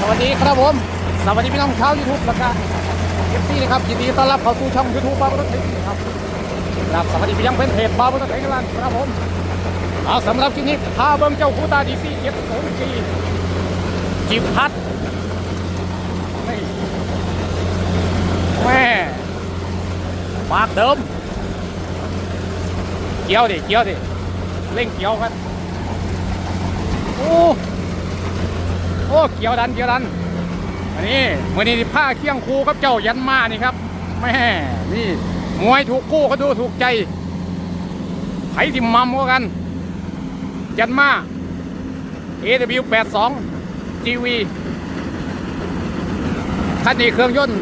สวัสดีครับผมสวัสดีพี่น้องชาวยูทูบแล้วก็เอฟซีนะครับยินดีต้อนรับเข้าสู่ช่องยูทูบบาร์บุรถไทยครับครับสวัสดีพี่ยังเป็นเพจบาร์บุรถไทยกันครับผมเอาสำหรับที่นี้พาเบิ้งเจ้าคู่ตาดีซีเจ็ดศูนย์สี่จิบพัดแม่ปากเดิมเกี่ยวดิเกี่ยวดิเร่งเกี่ยวกันโอ้ อ้เกี่ยวดันเกี่ยวดันอันนี้วันนี้ผ้าเคียงคู่กับเจ้ายันมานี่ครับแม่นี่มวยถูกคู่เขาดูถูกใจไผที่มัมกว่ากัน ยันมา AW82 GV คันนี้เครื่องยนต์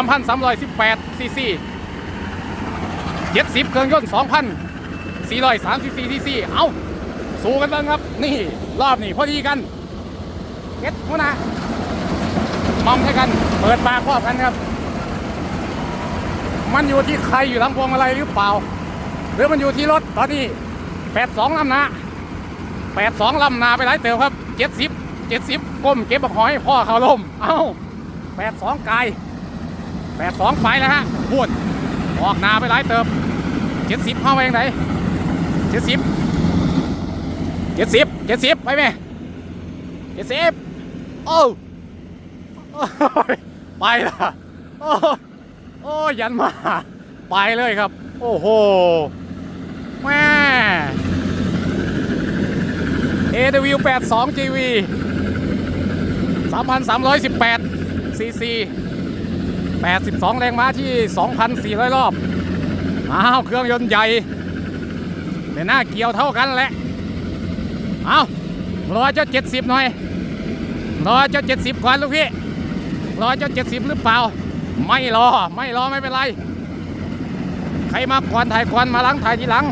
3,318ซีซี70 เครื่องยนต์ 2,430ซีซีเอาสู้กันบ้างครับ นี่ รอบนี้พอดีกัน เก็ตหัวหน้ามองให้กัน เปิดปากครอบกันครับ มันอยู่ที่ใครอยู่ลังพวงมาลัยหรือเปล่า หรือมันอยู่ที่รถตอนนี้แปดสองลำนะแปดสองลำนาไปหลายเติมครับเจ็ดสิบเจ็ดสิบก้มเก็บบักหอยพ่อเขาลมเอ้าแปดสองกายแปดสองไปแล้วฮะพูดออกนาไปหลายเติมเจ็ดสิบเข้าไปยังไงเจ็ดสิบเจ็ดสิบเจ็ดสิบไปไหมเอสเอฟ โอ้โอไปละโอ้โอ้ยันมา ไปเลยครับ โอ้โหแม่ AW 82 GV 3,318 cc 82 แรงม้าที่ 2,400 รอบ อ้าว เครื่องยนต์ใหญ่แต่หน้าเกี่ยวเท่ากันแหละ เอารอเจ้า70หน่อย รอเจ้า70ก่อนลูกพี่รอเจ้า70หรือเปล่า ไม่รอไม่รอไม่เป็นไร ใครมาก่อนถ่ายก่อนมาหลังถ่ายทีหลัง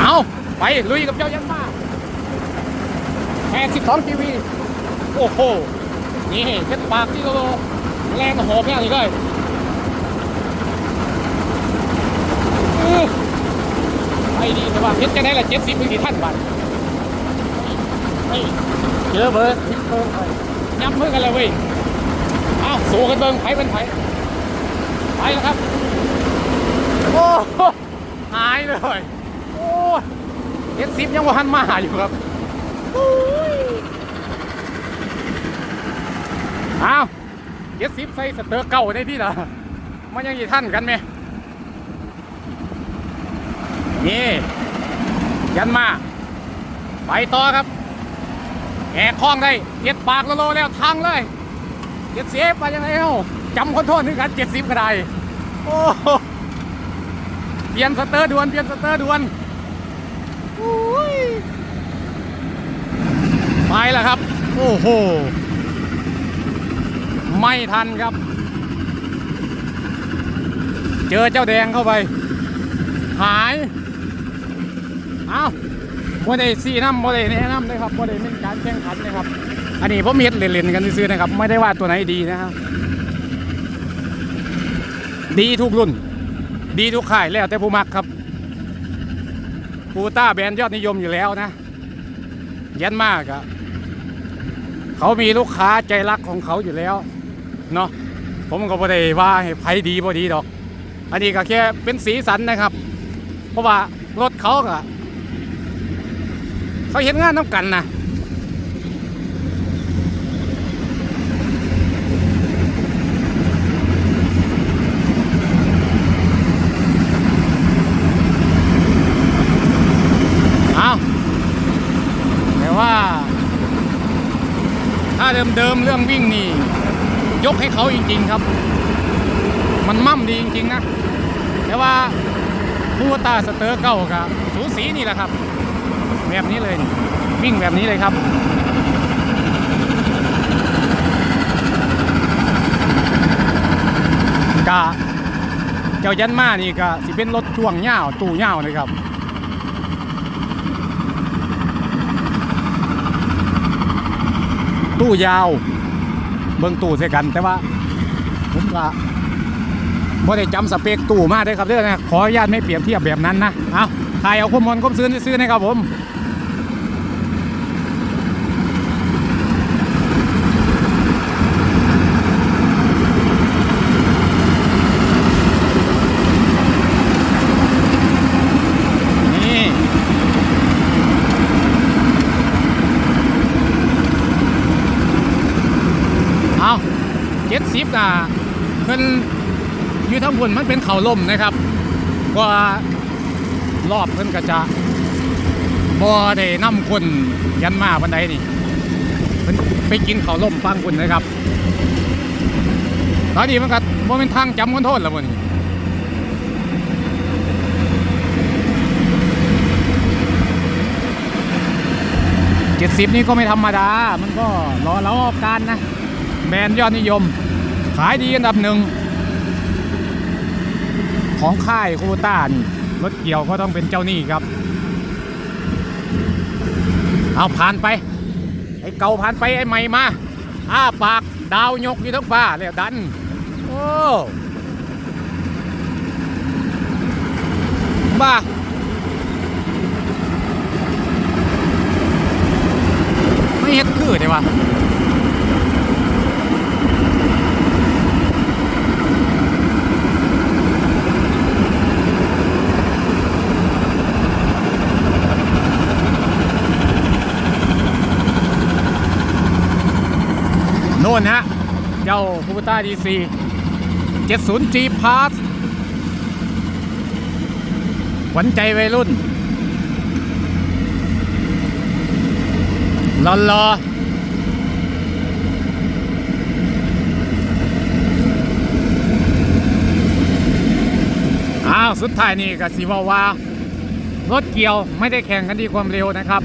เอาไปลุยกับเจ้ายันมา82ทีวี โอ้โห นี่เช็ดปากที่โลโลแรงหอบเนี่ยนี่เลยอื้ ไอ้ดีแต่ว่าเฮ็ดจะได้ละเจ็ดสิบมือกี่ท่านบาทเฮ้ยเจอเบอร์ทิปเบอร์ไปย้ำมือกันเลยเว้ยอ้าวสู้กันเบิ่งไผเป็นไผไปแล้วครับ โอ้โหหายเลยโอ้เจ็ดสิบยังว่าหันมาหาอยู่ครับโอ้ยอ้าวเจ็ดสิบใส่สเตอร์เก่าได้ที่ละมันยังกี่ท่านกันไหม นี่ยันมา ไปต่อครับแอกคล้องได้เจ็ดปากโลๆแล้วทางเลยเจ็ดเสียไปยังไงเอ้าจำคนโทษถึงกันเจ็ดสิบก็ไดโอ้เปลี่ยนสเตอร์ด่วนเปลี่ยนสเตอร์ด่วนโอ้ยไปแล้วครับ โอ้โห ไม่ทันครับ เจอเจ้าแดงเข้าไป หาย อาโมได้ซีน้ำโมได้แนะนำเลยครับโมได้เป็นการแข่งขันนะครับ อันนี้ผมเฮ็ดเล่นๆกันซื้อนะครับ ไม่ได้ว่าตัวไหนดีนะครับ ดีทุกรุ่น ดีทุกค่ายแล้วแต่ผู้มักครับปูต้าแบรนด์ยอดนิยมอยู่แล้วนะยันมากอะเขามีลูกค้าใจรักของเขาอยู่แล้วเนาะผมก็บ่ได้ว่าให้ไผดีบ่ดีดอก อันนี้ก็แค่เป็นสีสันนะครับ เพราะว่ารถเขาก็ เขาเห็นงานน้ำกันนะเอาแต่ว่า ถ้าเดิมๆเรื่องวิ่งนี่ ยกให้เขาจริง ๆ ครับ มันมั่มดีจริง ๆ นะ แต่ว่าผู้ตาสเตอร์เก้ากับสูสีนี่แหละครับ แบบนี้เลย วิ่งแบบนี้เลยครับกะเจ้ายันมานี่ก็สิเป็นรถช่วงเง่าตู้เง่าเลยครับตู้ยาว เบิ่งตู้ใส่กัน แต่ว่าผมก็บ่ได้จำสเปคตู้มากเด้อครับเด้อนะขออนุญาตไม่เปรียบเทียบแบบนั้นนะ เอาถ่ายเอาข้อมูลก้มซื้อซื้อๆนะครับผม นี่ เอาเจ็ดสิบอะเพิ่นอยู่ทั้งบนมันเป็นเขาล่มนะครับเพราะว่ารอบเพิ่นก็จะบ่ได้นำคนยันมาบันไดนี่เพิ่นไปกินเขาล่มฟังคุณนะครับตอนนี้มันก็บ่เป็นทางจำคนโทษแล้วบ่นี่เจ็ดสิบนี่ก็ไม่ธรรมดา มันก็รอแล้วการนะ แบรนด์ยอดนิยม ขายดีอันดับหนึ่ง ของค่ายคูต้านี่รถเกี่ยวก็ต้องเป็นเจ้านี้ครับ เอาผ่านไป ไอ้เก่าผ่านไปไอ้ใหม่มาอ้าปากดาวยกอยู่ทั้งฟ้าเลยดัน โอ้บ้าไม่เฮ็ดคือได้วะ ฮะ เจ้าคูปต้าดีซี70 G Pass ขวัญใจวัยรุ่นรอรออ้าว สุดท้ายนี่ก็สิว่าว่ารถเกี่ยวไม่ได้แข่งกันที่ความเร็วนะครับ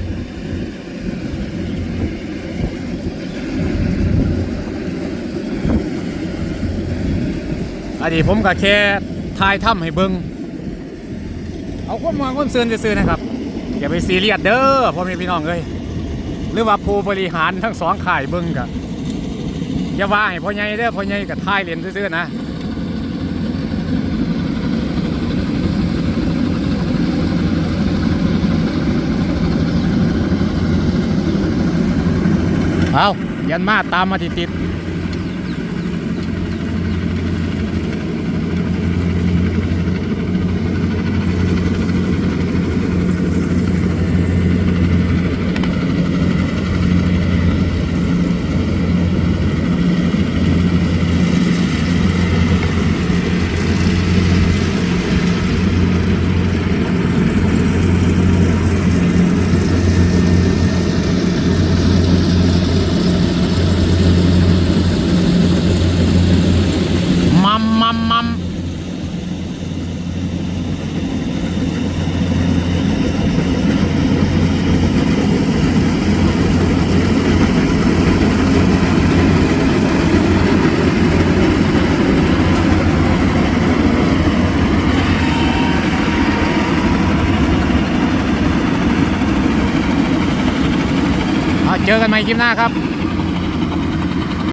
อันนี้ผมก็แค่ทายถ้ำให้เบิงเอาความมองความเสื่อซื่อนะครับ อย่าไปซีเรียสเด้อพ่อแม่พี่น้องเอ้ยหรือว่าผู้บริหารทั้งสองข่ายเบิงกะอย่าว่าให้พ่อใหญ่เด้อพ่อใหญ่กับทายเรียนซื่อๆนะเอายันมาตามมาติดติดมัมมัมมัมเอาเจอกันใหม่คลิปหน้าครับ